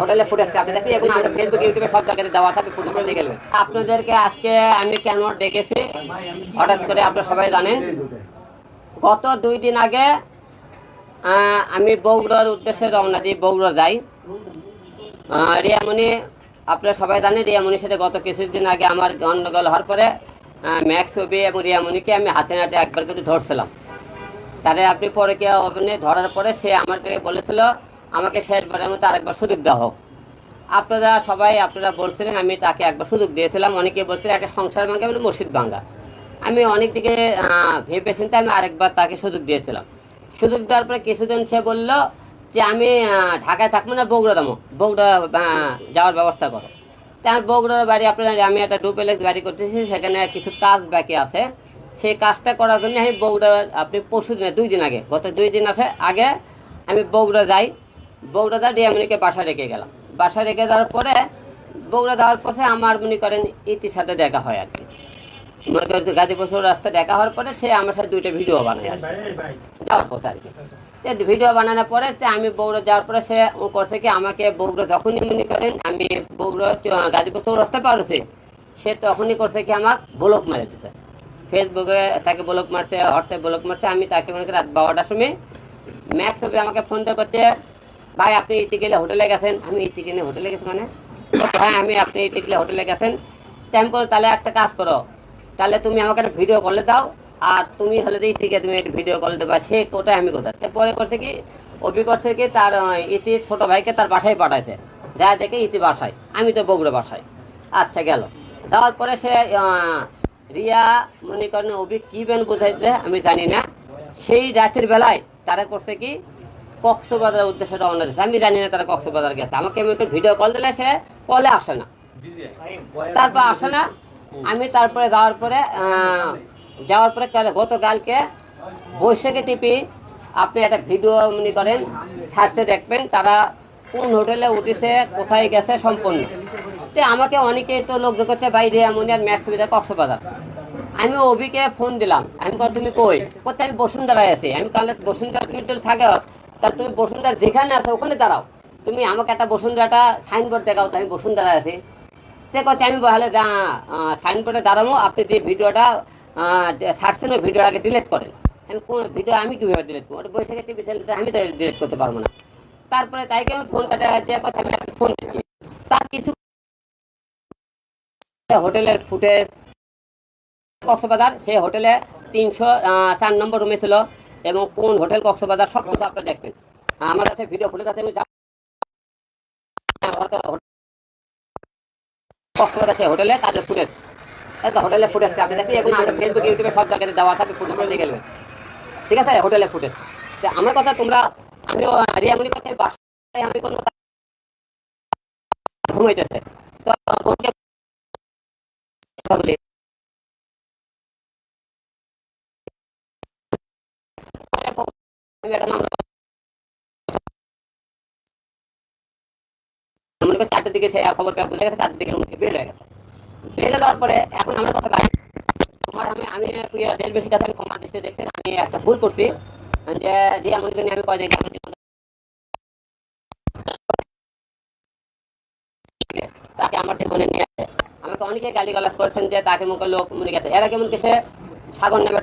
হোটেলে ফুটেজ দেখে গেলেন। আপনাদেরকে আজকে আমি কেন ডেকেছি? হঠাৎ করে আপনারা সবাই জানেন। গত দুই দিন আগে আমি বগুড়ার উদ্দেশ্যে রওনা দিই, বগুড়া যাই। রিয়ামণি, আপনারা সবাই জানেন, রিয়ামণির সাথে গত কিছুদিন আগে আমার গন্ডগোল হওয়ার পরে ম্যাক্স ছবি এবং রিয়ামণিকে আমি হাতে নাতে একবার করে ধরছিলাম। তারে আপনি পরে কে ধরার পরে সে আমাকে বলেছিল আমাকে শেষবারের মতো আরেকবার সুযোগ দেওয়া হোক আপনারা সবাই আপনারা বলছিলেন, আমি তাকে একবার সুযোগ দিয়েছিলাম। অনেকে বলছিলেন, একটা সংসার ভাঙ্গা মানে মসজিদ ভাঙ্গা আমি অনেক দিকে ভেবে চিন্তে আমি আরেকবার তাকে সুযোগ দিয়েছিলাম। সুযোগ দেওয়ার পরে কিছুদিন সে বলল যে, আমি ঢাকায় থাকব না বগুড়া দামো বগুড়া যাওয়ার ব্যবস্থা করো। তার বগুড়ার বাড়ি, আপনার আমি একটা ডুপ্লেক্স বাড়ি করতেছি, সেখানে কিছু কাজ বাকি আছে। সেই কাজটা করার জন্য আমি বগুড়া, আপনি পরশু দিনে দুই দিন আগে, গত দুই দিন আসে আগে আমি বগুড়া যাই। বগুড়া যা ডিয়ামনিকে বাসা রেখে গেলাম। বাসা রেখে যাওয়ার পরে বগুড়া যাওয়ার পরে আমার মনে করেন ইতির সাথে দেখা হয় আর কি। মনে করেন গাজীপুর রাস্তা দেখা হওয়ার পরে সে আমার সাথে দুইটা ভিডিও বানায় আর যাওয়ার কথা আর কি। ভিডিও বানানোর পরে আমি বগুড়া যাওয়ার পরে সে ও করছে কি আমাকে বগুড়া যখনই মনে করেন আমি বগুড়া চ- গাজীপুর চৌরাস্তা পারছি সে তখনই করছে কি আমাকে ব্লক মারে দিছে ফেসবুকে তাকে ব্লক মারছে হোয়াটসঅ্যাপ ব্লক মারছে, আমি তাকে মনে করি রাত বারোটার সময় ম্যাক্স হবে আমাকে ফোনটা দিয়ে করছে ভাই, আপনি ইতি গেলে হোটেলে গেছেন? আমি ইতি গেলে হোটেলে গেছি মানে? হ্যাঁ আমি আপনি ইতি গেলে হোটেলে গেছেন। টাইম করো তাহলে একটা কাজ করো। তাহলে তুমি আমাকে একটা ভিডিও কলে দাও, আর তুমি হলে ঠিক আছে তুমি একটা ভিডিও কল দেবা, সে কোথায়, আমি কোথায়? পরে করছে কি অভি করছে কি, তার ইতি ছোট ভাইকে তার বাসায় পাঠাইছে। যা দেখে ইতি বাসায়। আমি তো বগুড়া বাসায়। আচ্ছা গেল। যাওয়ার পরে সে রিয়া মনে করেন অভি কি বেন বোঝাইছে? আমি জানি না। সেই রাতের বেলায় তারা করছে কি কক্সবাজারের উদ্দেশ্যে রওনা দিয়েছে। আমি জানি না তারা কক্সবাজার গেছে। আমাকে করে ভিডিও কল দিলে সে কলে আসে না। তারপর আসে না। আমি তারপরে যাওয়ার পরে যাওয়ার পরে কাল- গতকালকে বৈশাখী টিপি আপনি একটা ভিডিও মনে করেন ছাড়তে দেখবেন তারা কোন হোটেলে উঠেছে, কোথায় গেছে সম্পূর্ণ। তো আমাকে অনেকেই তো লোক করছে বাইরে এমন আর ম্যাক্স সুবিধা কক্সবাজার। আমি অভিকে ফোন দিলাম। আমি কল তুমি কই? কোথায় আমি বসুন্ধরায় আছি। আমি কালে বসুন্ধরা তুমি থাকে তা তুমি বসুন্ধরা যেখানে আছো ওখানে দাঁড়াও। তুমি আমাকে একটা বসুন্ধরাটা সাইনবোর্ড দেখাও, তো আমি বসুন্ধরায় আছি। কথা আমি বলে যা সাইনবোর্ডে দাঁড়াবো, আপনি যে ভিডিওটা ছাড়ছেন ওই ভিডিওটাকে ডিলিট করেন। আমি কোন ভিডিও আমি কীভাবে ডিলিট করব? ওটা বৈশাখে টিভি চ্যানেলটা আমি তো ডিলিট করতে পারব না। তারপরে তাইকে আমি ফোন কাটা কথা আমি ফোন দিচ্ছি। তার কিছু হোটেলের ফুটেজ কক্সবাজার, সেই হোটেলে তিনশো চার নম্বর রুমে ছিল। এবং কোন হোটেল, কক্সবাজার, সব কিছু আপনারা দেখবেন। আমার কাছে ভিডিও ফুটেজ আছে কক্সবাজার সেই হোটেলে তাদের ফুটেজ হোটেলে ফুটেজ আপনি দেখি এবং আমাদের ফেসবুক ইউটিউবে সব জায়গায় দেওয়া থাকে ফুটেজ নিয়ে গেলেন। ঠিক আছে? হোটেলে ফুটেজ আমার কথা তোমরা আমি রিয়ামনি কথা বাসায় আমি কোনো ঘুমাইতেছে। তো বোনকে কথা বলি আমি একটা মামলা চারটের দিকে সে খবর পেয়ে গেছে, চারটের দিকে বের হয়ে গেছে। বের পরে এখন কথা বাকি তোমার আমি আমি কাছে আমি ক্ষমা দৃষ্টি দেখছি আমি একটা ভুল করছি। যে যে আমার জন্য আমি জীবনে তাকে আমার জীবনে নিয়ে। আমাকে অনেকে গালি গালাজ করছেন যে তাকে মুখে লোক মনে গেছে। এরা কেমন কিছু সাগর নেবে